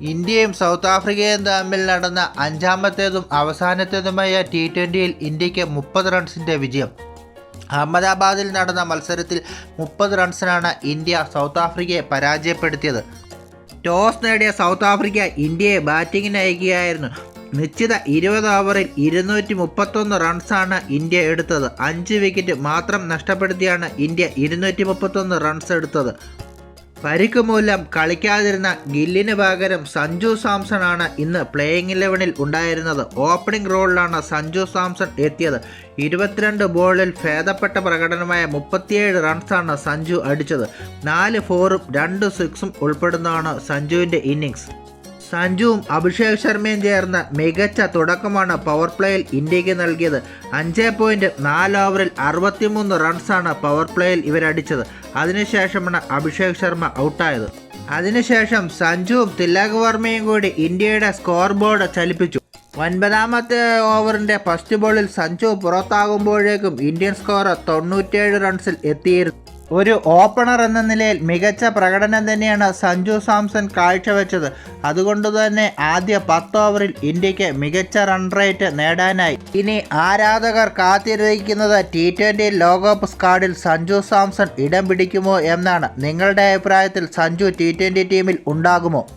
ഇന്ത്യയും സൗത്ത് ആഫ്രിക്കയും തമ്മിൽ നടന്ന അഞ്ചാമത്തേതും അവസാനത്തേതുമായ ടി ട്വന്റിയിൽ ഇന്ത്യയ്ക്ക് മുപ്പത് റൺസിന്റെ വിജയം. അഹമ്മദാബാദിൽ നടന്ന മത്സരത്തിൽ മുപ്പത് റൺസിനാണ് ഇന്ത്യ സൗത്ത് ആഫ്രിക്കയെ പരാജയപ്പെടുത്തിയത്. ടോസ് നേടിയ സൗത്ത് ആഫ്രിക്ക ഇന്ത്യയെ ബാറ്റിങ്ങിന് അയക്കുകയായിരുന്നു. നിശ്ചിത ഇരുപത് ഓവറിൽ ഇരുന്നൂറ്റി മുപ്പത്തൊന്ന് റൺസാണ് ഇന്ത്യ എടുത്തത്. അഞ്ച് വിക്കറ്റ് മാത്രം നഷ്ടപ്പെടുത്തിയാണ് ഇന്ത്യ ഇരുന്നൂറ്റി മുപ്പത്തൊന്ന് റൺസ് എടുത്തത്. പരിക്ക് മൂലം കളിക്കാതിരുന്ന ഗില്ലിന് പകരം സഞ്ജു സാംസൺ ആണ് ഇന്ന് പ്ലേയിങ് ഇലവനിൽ ഉണ്ടായിരുന്നത്. ഓപ്പണിംഗ് റോളിലാണ് സഞ്ജു സാംസൺ എത്തിയത്. ഇരുപത്തിരണ്ട് ബോളിൽ ഭേദപ്പെട്ട പ്രകടനമായ മുപ്പത്തിയേഴ് റൺസാണ് സഞ്ജു അടിച്ചത്. നാല് ഫോറും രണ്ട് സിക്സും ഉൾപ്പെടുന്നതാണ് സഞ്ജുവിന്റെ ഇന്നിങ്സ് സഞ്ജുവും അഭിഷേക് ശർമ്മയും ചേർന്ന മികച്ച തുടക്കമാണ് പവർ പ്ലേയിൽ ഇന്ത്യയ്ക്ക് നൽകിയത്. അഞ്ച് പോയിന്റ് നാല് ഓവറിൽ അറുപത്തിമൂന്ന് റൺസാണ് പവർ പ്ലേയിൽ ഇവരടിച്ചത്. അതിനുശേഷമാണ് അഭിഷേക് ശർമ്മ ഔട്ടായത് അതിനുശേഷം സഞ്ജുവും തിലക് വർമ്മയും കൂടി ഇന്ത്യയുടെ സ്കോർ ബോർഡ് ചലിപ്പിച്ചു. ഒൻപതാമത്തെ ഓവറിന്റെ ഫസ്റ്റ് ബോളിൽ സഞ്ജു പുറത്താകുമ്പോഴേക്കും ഇന്ത്യൻ സ്കോർ തൊണ്ണൂറ്റേഴ് റൺസിൽ എത്തിയിരുന്നു. ഒരു ഓപ്പണർ എന്ന നിലയിൽ മികച്ച പ്രകടനം തന്നെയാണ് സഞ്ജു സാംസൺ കാഴ്ചവെച്ചത്. അതുകൊണ്ട് തന്നെ ആദ്യ പത്ത് ഓവറിൽ ഇന്ത്യയ്ക്ക് മികച്ച റൺ റേറ്റ് നേടാനായി. ഇനി ആരാധകർ കാത്തിരിക്കുന്നത് ടി ട്വന്റി ലോകകപ്പ് സ്ക്വാഡിൽ സഞ്ജു സാംസൺ ഇടം പിടിക്കുമോ എന്നാണ് നിങ്ങളുടെ അഭിപ്രായത്തിൽ സഞ്ജു ടി ടീമിൽ ഉണ്ടാകുമോ?